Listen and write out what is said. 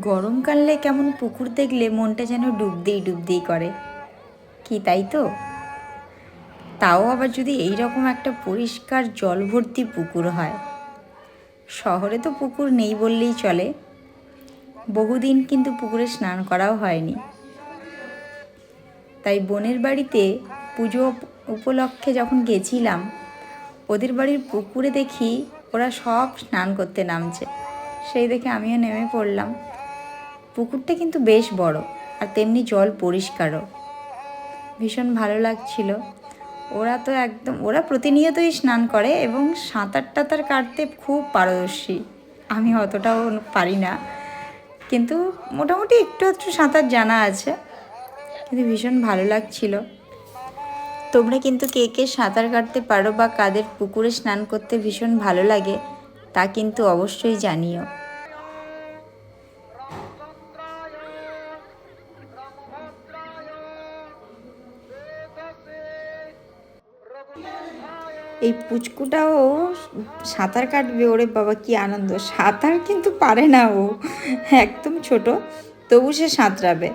গরমকালে কেমন পুকুর দেখলে মনটা যেন ডুবতেই ডুবতেই করে। কি তাই তো? তাও আবার যদি এই রকম একটা পরিষ্কার জল ভর্তি পুকুর হয়। শহরে তো পুকুর নেই বললেই চলে। বহুদিন কিন্তু পুকুরে স্নান করাও হয়নি। তাই বোনের বাড়িতে পুজো উপলক্ষে যখন গেছিলাম, ওদের বাড়ির পুকুরে দেখি ওরা সব স্নান করতে নামছে। সেই দেখে আমিও নেমে পড়লাম। পুকুরটা কিন্তু বেশ বড় আর তেমনি জল পরিষ্কারও। ভীষণ ভালো লাগছিল। ওরা তো একদম, ওরা প্রতিনিয়তই স্নান করে এবং সাঁতার টাতার কাটতে খুব পারদর্শী। আমি অতটাও পারি না। কিন্তু মোটামুটি একটু একটু সাঁতার জানা আছে। কিন্তু ভীষণ ভালো লাগছিল। তোমরা কিন্তু কে কে সাঁতার কাটতে পারো বা কাদের পুকুরে স্নান করতে ভীষণ ভালো লাগে তা কিন্তু অবশ্যই জানিও। এই পুচকুটাও সাঁতার কাটবে, ওরে বাবা, কি আনন্দ। সাঁতার কিন্তু পারে না ও, একদম ছোট, তবু সে সাঁতরাবে।